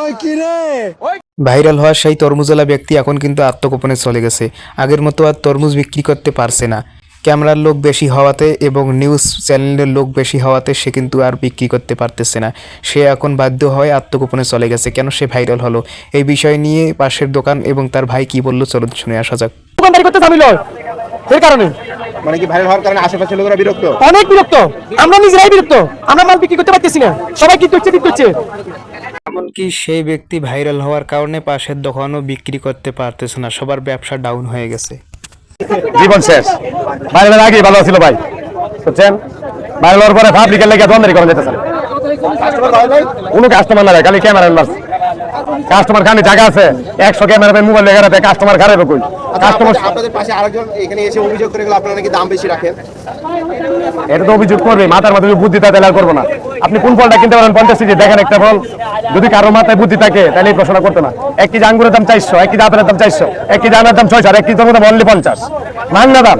ওই কি রে? ভাইরাল হওয়া সেই তরমুজওয়ালা ব্যক্তি এখন কিন্তু আত্মগোপনে চলে গেছে। আগের মতো আর তরমুজ বিক্রি করতে পারছে না। ক্যামেরার লোক বেশি হওয়াতে এবং নিউজ চ্যানেলের লোক বেশি হওয়াতে সে কিন্তু আর বিক্রি করতে পারতেছে না। সে এখন বাধ্য হয় আত্মগোপনে চলে গেছে। কেন সে ভাইরাল হলো? এই বিষয় নিয়ে পাশের দোকান এবং তার ভাই কি বলল? চলুন শুনে আসা যাক। দোকানদারি করতে ঝামেলা কারণে। মানে কি ভাইরাল হওয়ার কারণে আশেপাশের লোকেরা বিরক্ত? অনেক বিরক্ত। আমরা নিজেরাই বিরক্ত। আমরা মাল বিক্রি করতে পারতেছি না। সবাই কি করছে বিক্রি করছে? এমনকি সেই ব্যক্তি ভাইরাল হওয়ার কারণে পাশের দোকানও বিক্রি করতে পারতেছে না, সবার ব্যবসা ডাউন হয়ে গেছে। জীবন শেষ। ভাইরালের আগে ভালো ছিল ভাই, বুঝছেন? ভাইরাল হওয়ার পরে পাবলিকের লেগে দন্দারি করা যেতেছে কোনো কাস্টমার না খালি ক্যামেরা মারছে কাস্টমার খানি জায়গা আছে। একশো ক্যামেরা মোবাইল লেগে রাখে কাস্টমার খারাপ কই? কাস্টমার আপনাদের পাশে আরেকজন এখানে এসে অভিযোগ করে গেল আপনারা নাকি দাম বেশি রাখেন? এটা তো অভিযোগ করবে মাথার মাথায় বুদ্ধি তাহলে আর করব না। আপনি কোন ফলটা কিনতে পারেন? পঞ্চাশ কেজি দেখেন একটা ফল। যদি কারও মাথায় বুদ্ধি থাকে তাহলে এই প্রশ্ন করতো না। এক কেজি আঙ্গুরের দাম চারশো এক কেজি আপেলের দাম চারশো এক কেজি আমের দাম ছয়শো আর এক কেজি দাম অনলি পঞ্চাশ। ভাঙনা দাম।